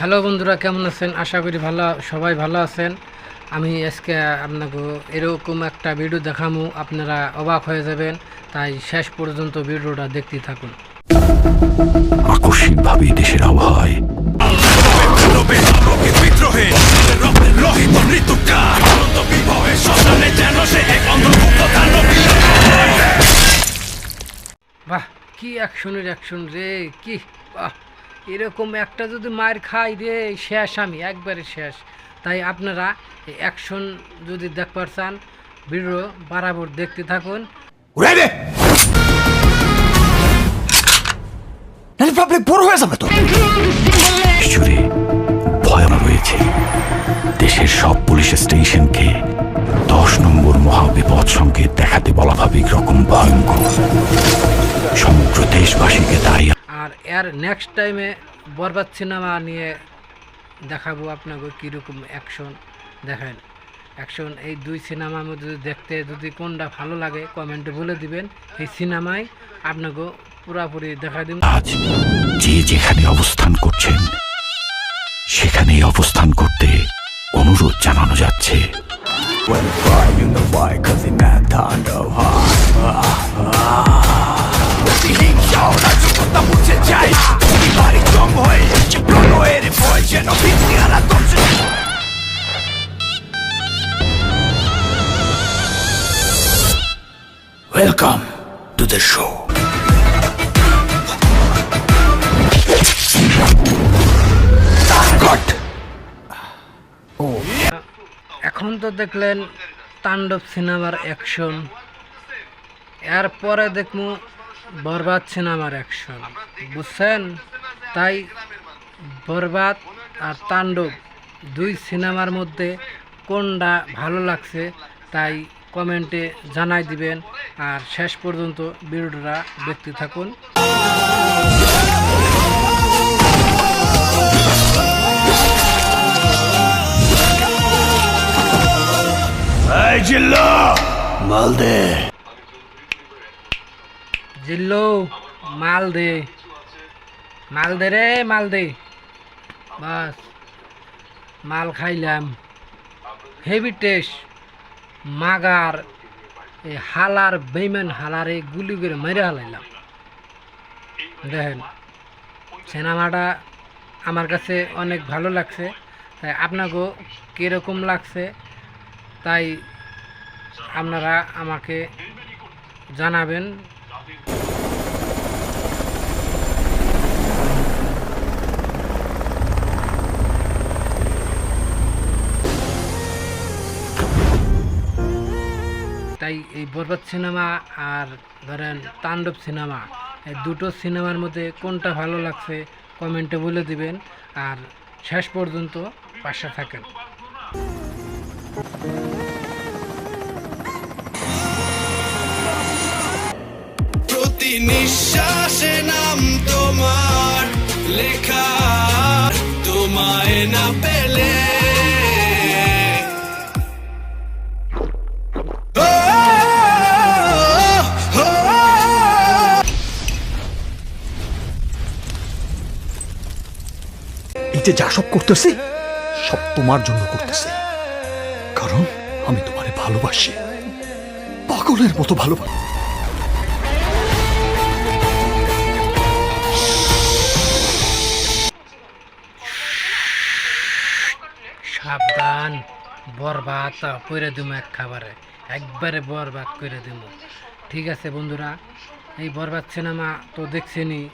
Hello বন্ধুরা কেমন আছেন? আশা করি ভালো সবাই ভালো আছেন। আমি আজকে আপনাকে এরকম একটা ভিডিও দেখামু আপনারা অবাক হয়ে যাবেন। তাই শেষ পর্যন্ত ভিডিওটা দেখতে থাকুন। আকস্মিকভাবে দেশের আবহাওয়ায় বাহ কি অ্যাকশনের অ্যাকশন রে কি বাহ। এরকম একটা যদি মার খাই রে শেষ আমি একবারে শেষ। তাই আপনারা অ্যাকশন যদি দেখবার চান ভিডিও বরাবর দেখতে থাকুন। বড় হয়ে যাবে তো। রয়েছে দেশের সব পুলিশ স্টেশনকে দশ নম্বর মহাবিপদ সংকেত দেখাতে বলা ভাবিক রকম ভয়ঙ্কর। সমগ্র দেশবাসীকে দাঁড়িয়ে আর এর নেক্সট টাইমে বরবাদ সিনেমা নিয়ে দেখাবো আপনাকে কীরকম অ্যাকশন দেখেন। অ্যাকশন এই দুই সিনেমার মধ্যে দেখতে যদি কোনটা ভালো লাগে কমেন্টে বলে দিবেন। এই সিনেমায় আপনাকে পুরাপুরি দেখা দিব। আজ যে যেখানে অবস্থান করছেন সেখানেই অবস্থান করতে অনুরোধ জানানো যাচ্ছে। ওয়েলকাম টু দ্য শো এখন তো দেখলেন তাণ্ডব সিনেমার অ্যাকশন এরপরে দেখব বরবাদ সিনেমার অ্যাকশন বুঝছেন? তাই বরবাদ আর তাণ্ডব দুই সিনেমার মধ্যে কোনটা ভালো লাগছে তাই কমেন্টে জানাই দিবেন। আর শেষ পর্যন্ত ভিডিওটা দেখতে থাকুন। মাল দে। জিল্লো মাল দে। মাল দে রে মাল দে। বাস মাল খাইলাম। হেভি টেস্ট মাগার, এই হালার, বেইমান হালারে গুলি করে মেরে হালাইলাম। দেখেন, সিনেমাটা আমার কাছে অনেক ভালো লাগছে, তাই আপনাকেও কীরকম লাগছে, তাই আপনারা আমাকে জানাবেন। তাই এই বরবাদ সিনেমা আর ধরেন তাণ্ডব সিনেমা, এই দুটো সিনেমার মধ্যে কোনটা ভালো লাগছে কমেন্টে বলে দিবেন। আর শেষ পর্যন্ত পাশে থাকেন। প্রতি নিঃশ্বাসে নাম তোমার লেখা, তোমায় না পেলে এই যা সব করতেছি, সব তোমার জন্য করতেছি। কারণ আমি তোমারে ভালোবাসি। পাগলের মতো ভালোবাসি। সাবধান, বরবাদ করে দিমু এক খাবারে। একবারে বরবাদ করে দিমু। ঠিক আছে বন্ধুরা, এই বরবাদ সিনেমা তো দেখছেনই।